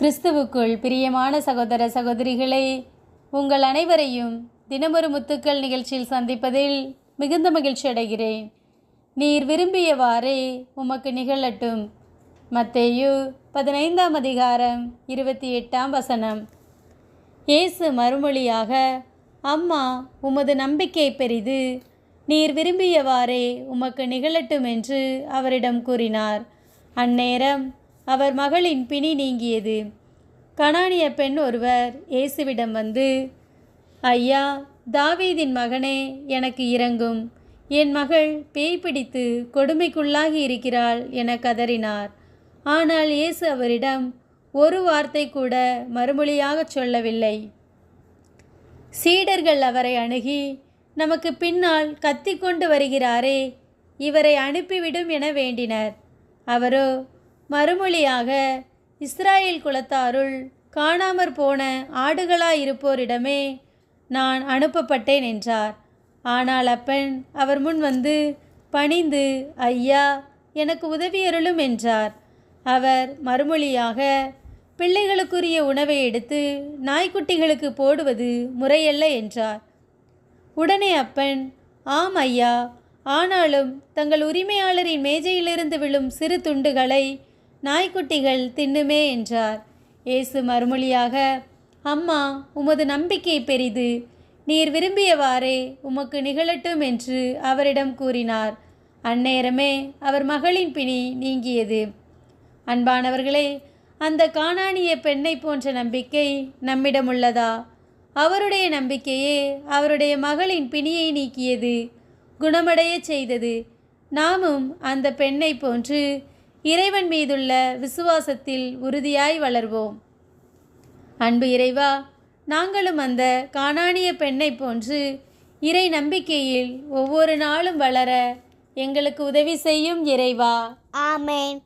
கிறிஸ்துவுக்குள் பிரியமான சகோதர சகோதரிகளே உங்கள் அனைவரையும் தினமொரு முத்துக்கள் நிகழ்ச்சியில் சந்திப்பதில் மிகுந்த மகிழ்ச்சி அடைகிறேன். நீர் விரும்பியவாறே உமக்கு நிகழட்டும். மத்தேயு பதினைந்தாம் அதிகாரம் இருபத்தி எட்டாம் வசனம். இயேசு மறுமொழியாக அம்மா உமது நம்பிக்கை பெரிது நீர் விரும்பியவாறே உமக்கு நிகழட்டும் என்று அவரிடம் கூறினார். அந்நேரம் அவர் மகளின் பிணி நீங்கியது. கனானிய பெண் ஒருவர் இயேசுவிடம் வந்து ஐயா தாவீதின் மகனே எனக்கு இறங்கும் என் மகள் பேய் பிடித்து கொடுமைக்குள்ளாகி இருக்கிறாள் என கதறினார். ஆனால் இயேசு அவரிடம் ஒரு வார்த்தை கூட மறுமொழியாகச் சொல்லவில்லை. சீடர்கள் அவரை அணுகி நமக்கு பின்னால் கத்தி கொண்டு வருகிறாரே இவரை அனுப்பிவிடும் என வேண்டினர். அவரோ மறுமொழியாக இஸ்ராயேல் குலத்தாருள் காணாமற் போன ஆடுகளாயிருப்போரிடமே நான் அனுப்பப்பட்டேன் என்றார். ஆனால் அப்பெண் அவர் முன் வந்து பணிந்து ஐயா எனக்கு உதவியருளும் என்றார். அவர் மறுமொழியாக பிள்ளைகளுக்குரிய உணவை எடுத்து நாய்க்குட்டிகளுக்கு போடுவது முறையல்ல என்றார். உடனே அப்பன் ஆம் ஐயா ஆனாலும் தங்கள் உரிமையாளரின் மேஜையிலிருந்து விழும் சிறு துண்டுகளை நாய்க்குட்டிகள் தின்னுமே என்றார். இயேசு மறுமொழியாக அம்மா உமது நம்பிக்கை பெரிது. நீர் விரும்பியவாறே உமக்கு நிகழட்டும் என்று அவரிடம் கூறினார். அந்நேரமே அவர் மகளின் பிணி நீங்கியது. அன்பானவர்களே அந்த காணானிய பெண்ணை போன்ற நம்பிக்கை நம்மிடம் உள்ளதா அவருடைய நம்பிக்கையே அவருடைய மகளின் பிணியை நீக்கியது குணமடையச் செய்தது. நாமும் அந்த பெண்ணை போன்று இறைவன் மீதுள்ள விசுவாசத்தில் உறுதியாய் வளர்வோம். அன்பு இறைவா நாங்களும் அந்த காணானிய பெண்ணை போன்று இறை நம்பிக்கையில் ஒவ்வொரு நாளும் வளர எங்களுக்கு உதவி செய்யும் இறைவா. ஆமேன்.